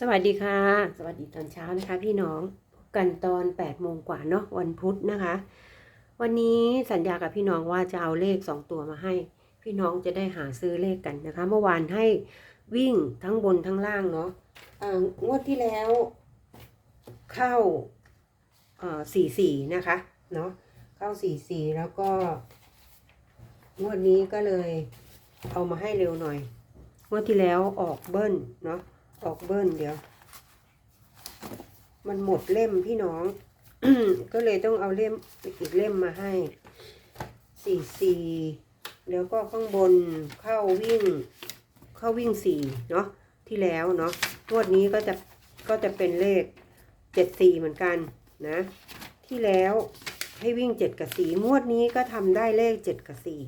สวัสดีค่ะ สวัสดีตอนเช้านะคะ พี่น้องพบกันตอน8โมงกว่าเนาะวันพุธนะคะ วันนี้สัญญากับพี่น้องว่าจะเอาเลข 2 ตัวมาให้ พี่น้องจะได้หาซื้อเลขกันนะคะ เมื่อวานให้วิ่งทั้งบนทั้งล่างเนาะงวดที่แล้วเข้าอ่อสี่สี่นะคะเนาะเข้าสี่สี่แล้วก็งวดนี้ก็เลยเอามาให้เร็วหน่อยงวดที่แล้วออกเบิ้ลเนาะ ออกเบิ้ลเดี๋ยว มันหมดเล่มพี่น้อง ก็เลยต้องเอาเล่มอีกเล่มมาให้สี่สี่แล้วก็ข้างบนเข้าวิ่ง เข้าวิ่งสี่เนาะที่แล้วเนาะงวดนี้ก็จะก็จะเป็นเลขเจ็ดสี่เหมือนกันนะ ที่แล้วให้วิ่งเจ็ดกับสี่งวดนี้ก็ทำได้เลขเจ็ดกับสี่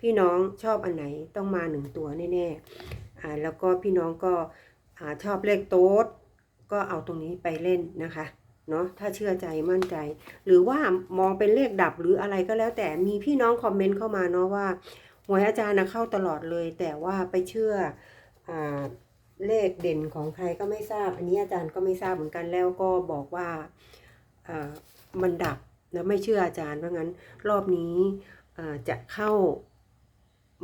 พี่น้องชอบอันไหนต้องมาหนึ่งตัวแน่ๆอ่าแล้วก็พี่น้องก็ อชอบเลขโต๊ดก็เอาตรงนี้ไปเล่นนะคะเนาะถ้าเชื่อใจมั่นใจ หรือว่ามองเป็นเลขดับหรืออะไรก็แล้ว แต่มีพี่น้องคอมเมนต์เข้ามาเนาะว่าหวยอาจารย์นะเข้าตลอดเลย แต่ว่าไปเชื่ออเลขเด่นของใครก็ไม่ทราบ อันนี้อาจารย์ก็ไม่ทราบเหมือนกันแล้วก็บอกว่ามันดับนะไม่เชื่ออาจารย์เพราะงั้นรอบนี้จะเข้า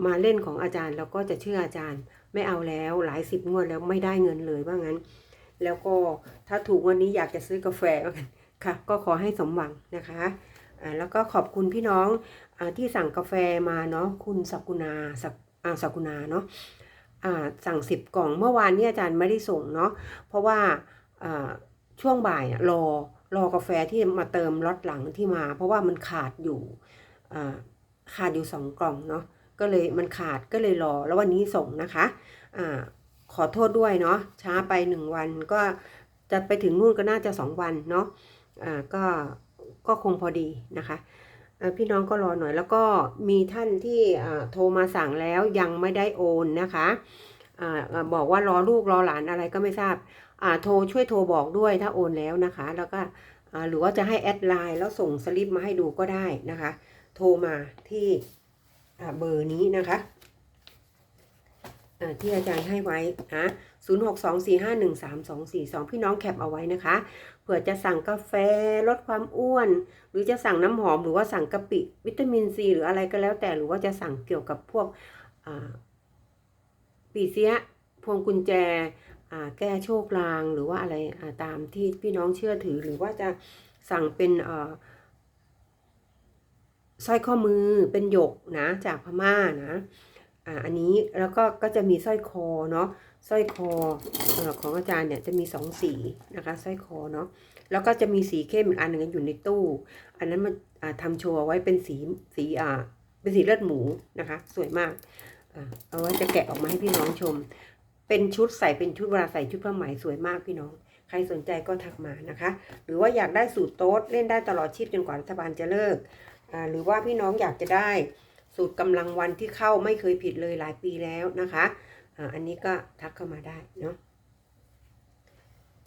มาเล่นของอาจารย์แล้วก็จะเชื่ออาจารย์ ไม่เอาแล้วหลายสิบงวดแล้วไม่ได้เงินเลยว่างั้น แล้วก็ถ้าถูกวันนี้อยากจะซื้อกาแฟว่ากันค่ะก็ขอให้สมหวังนะคะแล้วก็ขอบคุณพี่น้องอที่สั่งกาแฟมาเนาะคุณสักุณาสักสักุณาเนาะสั่งสิบกล่องเมื่อวานนี้อาจารย์ไม่ได้ส่งเนาะเพราะว่าช่วงบ่ายรอรอกาแฟที่มาเติมล็อตหลังที่มา เพราะว่ามันขาดอยู่ขาดอยู่สองกล่องเนาะ ก็เลยมันขาดก็เลยรอ แล้ววันนี้ส่งนะคะอ่าขอโทษด้วยเนาะช้าไปหนึ่งวันก็จะไปถึงนู่นก็น่าจะสองวันเนาะอ่าก็ก็คงพอดีนะคะพี่น้องก็รอหน่อยแล้วก็มีท่านที่โทรมาสั่งแล้วยังไม่ได้โอนนะคะอ่าอ่าบอกว่ารอลูกรอหลานอะไรก็ไม่ทราบโทรช่วยโทรบอกด้วยถ้าโอนแล้วนะคะ แล้วก็หรือว่าจะให้แอดไลน์แล้วส่งสลิปมาให้ดูก็ได้นะคะ โทรมาที่ เบอร์นี้นะคะที่อาจารย์ให้ไว้นะ0 6 2 4 5 1 3 2 4 2 พี่น้องแคปเอาไว้นะคะ เผื่อจะสั่งกาแฟลดความอ้วน หรือจะสั่งน้ำหอมหรือว่าสั่งกะปิวิตามินซีหรืออะไรก็แล้วแต่หรือว่าจะสั่งเกี่ยวกับพวกปีเสียพวงกุญแจแก้โชคลางหรือว่าอะไรตามที่พี่น้องเชื่อถือหรือว่าจะสั่งเป็นอ สร้อยข้อมือเป็นหยกนะจากพม่านะอ่าอันนี้แล้วก็ก็จะมีสร้อยคอเนาะสร้อยคอของอาจารย์เนี่ยจะมีสองสีนะคะสร้อยคอเนาะแล้วก็จะมีสีเข้มอีกอันหนึ่งอยู่ในตู้ อันนั้นมันอ่าทำโชว์ไว้เป็นสีสีอ่าเป็นสีเลือดหมูนะคะ สวยมากเอาไว้จะแกะออกมาให้พี่น้องชม เป็นชุดใส่เป็นชุดเวลาใส่ชุดผ้าไหมสวยมากพี่น้อง ครสนใจก็ทักมานะคะ หรือว่าอยากได้สูตรโต๊ดเล่นได้ตลอดชีพจนกว่ารัฐบาลจะเลิก หรือว่าพี่น้องอยากจะได้สูตรกำลังวันที่เข้าไม่เคยผิดเลยหลายปีแล้วนะคะอันนี้ก็ทักเข้ามาได้เนาะ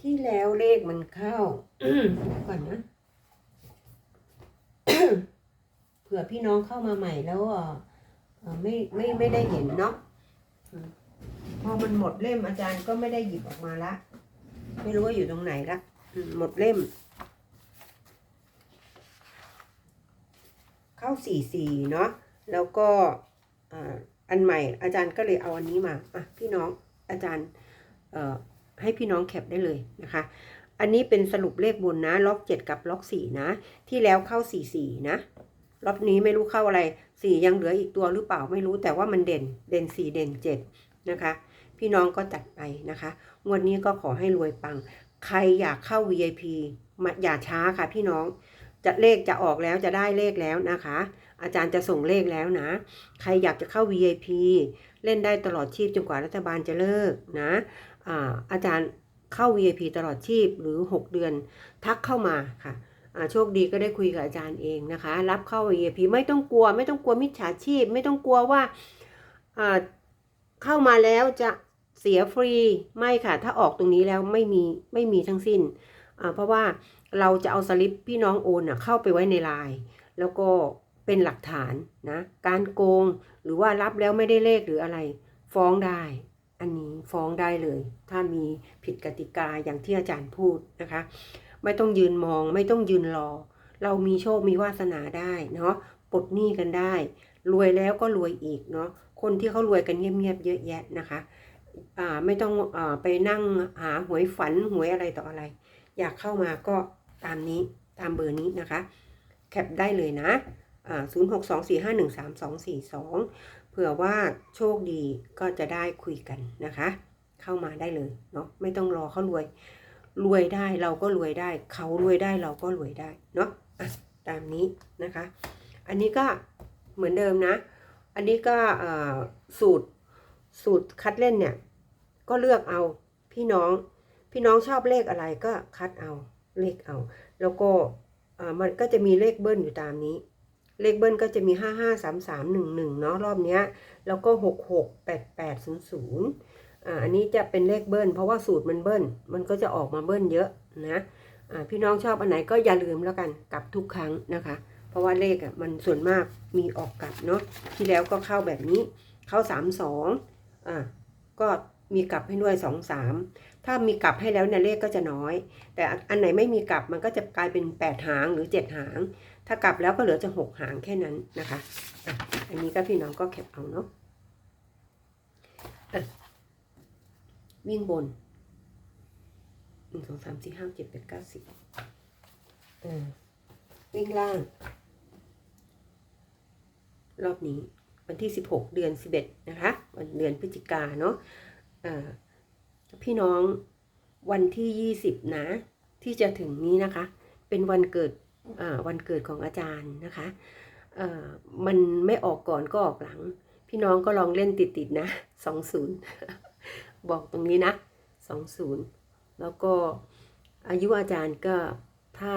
ที่แล้วเลขมันเข้าก่อนนะเผื่อพี่น้องเข้ามาใหม่แล้วไม่ไม่ไม่ได้เห็นเนาะพอมันหมดเล่มอาจารย์ก็ไม่ได้หยิบออกมาละ ไม่รู้ว่าอยู่ตรงไหนละหมดเล่ม เข้าสี่สี่เนาะแล้วก็อันใหม่อาจารย์ก็เลยเอาอันนี้มาอะพี่น้องอาจารย์ให้พี่น้องแคปได้เลยนะคะ อันนี้เป็นสรุปเลขบนนะ ล็อกเจ็ดกับล็อกสี่นะ ที่แล้วเข้าสี่สี่นะรอบนี้ไม่รู้เข้าอะไรสี่ยังเหลืออีกตัวหรือเปล่าไม่รู้แต่ว่ามันเด่นเด่นสี่เด่นเจ็ดนะคะ พี่น้องก็จัดไปนะคะ วดนี้ก็ขอให้รวยปัง ใครอยากเข้า VIP มาอย่าช้าค่ะพี่น้อง จะเลขจะออกแล้วจะได้เลขแล้วนะคะ อาจารย์จะส่งเลขแล้วนะ ใครอยากจะเข้า VIP เล่นได้ตลอดชีพจนกว่ารัฐบาลจะเลิกนะอาอาจารย์เข้า VIP ตลอดชีพหรือ 6 เดือน ทักเข้ามาค่ะโชคดีก็ได้คุยกับอาจารย์เองนะคะ รับเข้า VIP ไม่ต้องกลัว ไม่ต้องกลัวมิจฉาชีพ ไม่ต้องกลัวว่าเข้ามาแล้วจะ สียฟรีไม่ค่ะ ถ้าออกตรงนี้แล้วไม่มีไม่มีทั้งสิ้น เพราะว่าเราจะเอาสลิปพี่น้องโอนเข้าไปไว้ในไลน์แล้วก็เป็นหลักฐานนะการโกงหรือว่ารับแล้วไม่ได้เลขหรืออะไร ฟ้องได้ อันนี้ฟ้องได้เลย ถ้ามีผิดกติกาอย่างที่อาจารย์พูดนะคะ ไม่ต้องยืนมองไม่ต้องยืนรอ เรามีโชคมีวาสนาได้เนาะปลดหนี้กันได้ รวยแล้วก็รวยอีกเนาะคนที่เขารวยกันเงียบๆเยอะแยะนะคะ ไม่ต้องอไปนั่งหาหวยฝันหวยอะไรต่ออะไร อยากเข้ามาก็ตามนี้ตามเบอร์นี้นะคะ แคปได้เลยนะอ่า0 6 2 4 5 1 3 2 4 2เผื่อว่าโชคดีก็จะได้คุยกันนะคะ เข้ามาได้เลยเนาะไม่ต้องรอเขารวย รวยได้เราก็รวยได้ เขารวยได้เราก็รวยได้เนาะะตามนี้นะคะ อันนี้ก็เหมือนเดิมนะ อันนี้ก็สูตร สูตรคัดเล่นเนี่ย ก็เลือกเอาพี่น้อง พี่น้องชอบเลขอะไรก็คัดเอาเลขเอา แล้วก็มันก็จะมีเลขเบิ้ลอยู่ตามนี้ เลขเบิ้ลก็จะมี 5 5 3 3 1 1 เนาะรอบเนี้ย แล้วก็ 6 6 8 8 0 0อ่าอันนี้จะเป็นเลขเบิ้ลเพราะว่าสูตรมันเบิ้ลมันก็จะออกมาเบิ้ลเยอะนะอ่าพี่น้องชอบอันไหนก็อย่าลืมแล้วกันกลับทุกครั้งนะคะ เพราะว่าเลขอะมันส่วนมากมีออกกลับเนาะที่แล้วก็เข้าแบบนี้เข้า 3 2 อ่าก็มีกลับให้ด้วย2 3ถ้ามีกลับให้แล้วเนี่ยเลขก็จะน้อย แต่อันไหนไม่มีกลับมันก็จะกลายเป็น8หางหรือ7หาง ถ้ากลับแล้วก็เหลือจะ6หางแค่นั้นนะคะอะอันนี้ก็พี่น้องก็แคปเอาเนาะอะวิ่งบนหนึ่งสองสามสี่ห้าเจ็ดแปดเก้าสิบอ่าวิ่งล่าง รอบนี้ วันที่ 16 เดือน 11 นะคะ วันเดือนพฤศจิกาเนาะอ่าพี่น้องวันที่ 20 นะ ที่จะถึงนี้นะคะ เป็นวันเกิดวันเกิดของอาจารย์นะคะมันไม่ออกก่อนก็ออกหลัง พี่น้องก็ลองเล่นติดๆนะ20 บอกตรงนี้นะ 20 แล้วก็อายุอาจารย์ก็ถ้า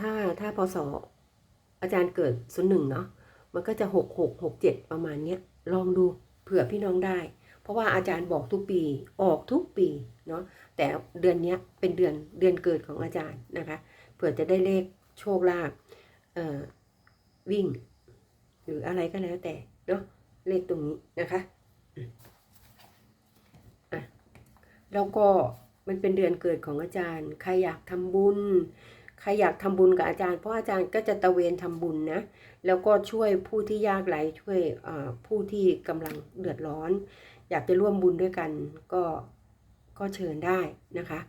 ถ้าถ้าพศ อาจารย์เกิดศูนย์หนึ่งเนาะมันก็จะหกหกหกเจ็ดประมาณเนี้ยลองดูเผื่อพี่น้องได้ เพราะว่าอาจารย์บอกทุกปีออกทุกปีเนาะแต่เดือนเนี้ยเป็นเดือนเดือนเกิดของอาจารย์นะคะเผื่อจะได้เลขโชคลาภวิ่ง หรืออะไรก็แล้วแต่เนาะเลขตรงนี้นะคะอะแล้วก็มันเป็นเดือนเกิดของอาจารย์ ใครอยากทำบุญ ใครอยากทำบุญกับอาจารย์เพราะอาจารย์ก็จะตะเวนทำบุญนะ แล้วก็ช่วยผู้ที่ยากไร้ช่วยผู้ที่กำลังเดือดร้อน อยากจะร่วมบุญด้วยกันก็ก็เชิญได้นะคะ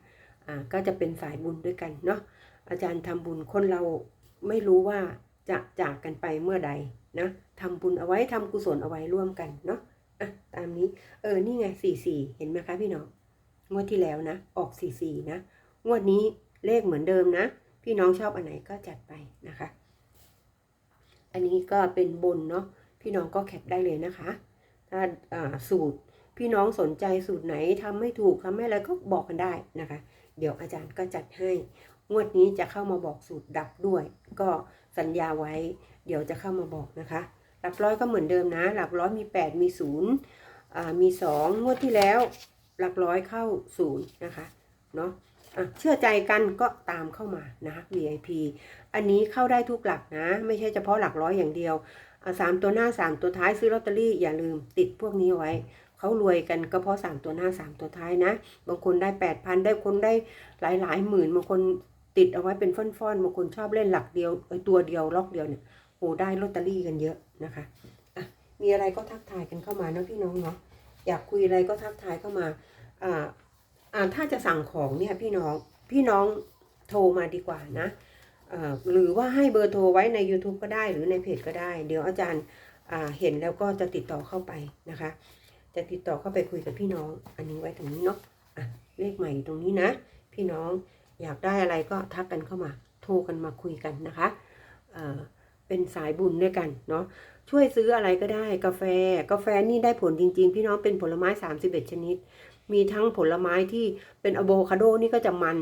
อ่าก็จะเป็นสายบุญด้วยกันเนาะอาจารย์ทำบุญคนเราไม่รู้ว่าจะจากกันไปเมื่อใดนะทำบุญเอาไว้ทำกุศลเอาไว้ร่วมกันเนาะอะตามนี้เออนี่ไงสี่สี่เห็นไหมคะพี่น้องงวดที่แล้วนะ ออกสี่สี่นะงวดนี้เลขเหมือนเดิมนะ พี่น้องชอบอันไหนก็จัดไปนะคะ อันนี้ก็เป็นบนเนาะพี่น้องก็แคปได้เลยนะคะ ถ้าาสูตรพี่น้องสนใจสูตรไหนทำไม่ถูกทำไม่อะไรก็บอกกันได้นะคะ เดี๋ยวอาจารย์ก็จัดให้ งวดนี้จะเข้ามาบอกสูตรดับด้วย ก็สัญญาไว้ เดี๋ยวจะเข้ามาบอกนะคะ หลักร้อยก็เหมือนเดิมนะ หลักร้อยมี 8 มี0อ่ามี2งวดที่แล้ว หลักร้อยเข้า0นย์นะคะ เนาะ เชื่อใจกันก็ตามเข้ามานะคะ VIP อันนี้เข้าได้ทุกหลักนะ ไม่ใช่เฉพาะหลักร้อยอย่างเดียวสามตัวหน้าสามตัวท้ายซื้อลอตเตอรี่อย่าลืมติดพวกนี้ไว้เขารวยกันก็เพราะสามตัวหน้าสามตัวท้ายนะ บางคนได้แปดพันได้คนได้หลายหลายหมื่นบางคนติดเอาไว้เป็นฟ่อนๆบางคนชอบเล่นหลักเดียวเอ้ยตัวเดียวล็อกเดียวเนี่ยโอ้ได้ลอตเตอรี่กันเยอะนะคะอะมีอะไรก็ทักทายกันเข้ามานะพี่น้องเนาะอยากคุยอะไรก็ทักทายเข้ามาอ่าอ่า ถ้าจะสั่งของเนี่ยพี่น้องพี่น้องโทรมาดีกว่านะหรือว่าให้เบอร์โทรไว้ใน YouTube ก็ได้หรือในเพจก็ได้ เดี๋ยวอาจารย์เห็นแล้วก็จะติดต่อเข้าไปนะคะ จะติดต่อเข้าไปคุยกับพี่น้อง อันนี้ไว้ตรงนี้เนาะะเลขใหม่ตรงนี้นะ พี่น้องอยากได้อะไรก็ทักกันเข้ามา โทรกันมาคุยกันนะคะเอ่อเป็นสายบุญด้วยกันเนาะช่วยซื้ออะไรก็ได้กาแฟ กาแฟนี่ได้ผลจริง ๆ พี่น้องเป็นผลไม้ 31 ชนิด มีทั้งผลไม้ที่เป็นอะโวคาโดนี่ก็จะมัน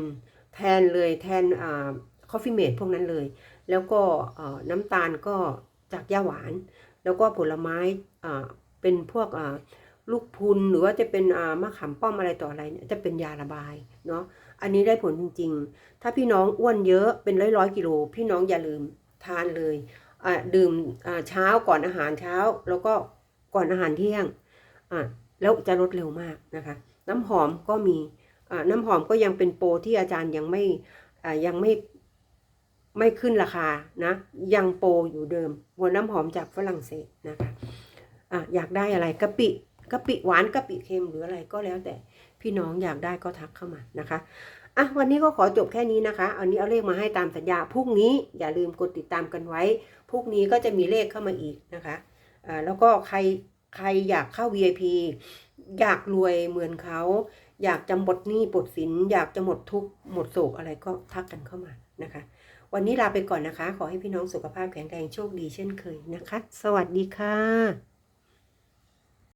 แทนเลยแทนอ่าคอฟฟี่เมดพวกนั้นเลย แล้วก็น้ำตาลก็จากย่าหวาน แล้วก็ผลไม้อ่าเป็นพวกอ่าลูกพุนหรือว่าจะเป็นอ่ามะขามป้อมอะไรต่ออะไรเนี่ยจะเป็นยาระบายเนาะอันนี้ได้ผลจริง ๆ ถ้าพี่น้องอ้วนเยอะเป็นร้อยร้อยกิโล พี่น้องอย่าลืมทานเลยอ่าดื่มอ่าเช้าก่อนอาหารเช้า แล้วก็ก่อนอาหารเที่ยงอ่าแล้วจะลดเร็วมากนะคะ น้ำหอมก็มีน้ำหอมก็ยังเป็นโปรที่อาจารย์ยังไม่ยังไม่ไม่ขึ้นราคานะยังโปรอยู่เดิมหัวน้ำหอมจากฝรั่งเศสนะคะอะอยากได้อะไรกะปิกะปิหวานกะปิเค็มหรืออะไรก็แล้วแต่พี่น้องอยากได้ก็ทักเข้ามานะคะอะวันนี้ก็ขอจบแค่นี้นะคะอันนี้เอาเลขมาให้ตามสัญญาพรุ่งนี้อย่าลืมกดติดตามกันไว้พรุ่งนี้ก็จะมีเลขเข้ามาอีกนะคะอ่าแล้วก็ใคร ใครอยากเข้า VIP อยากรวยเหมือนเขา อยากจะหมดหนี้ปลดสิน อยากจะหมดทุกข์หมดโศกอะไรก็ทักกันเข้ามานะคะ วันนี้ลาไปก่อนนะคะ ขอให้พี่น้องสุขภาพแข็งแรงโชคดีเช่นเคยนะคะ สวัสดีค่ะ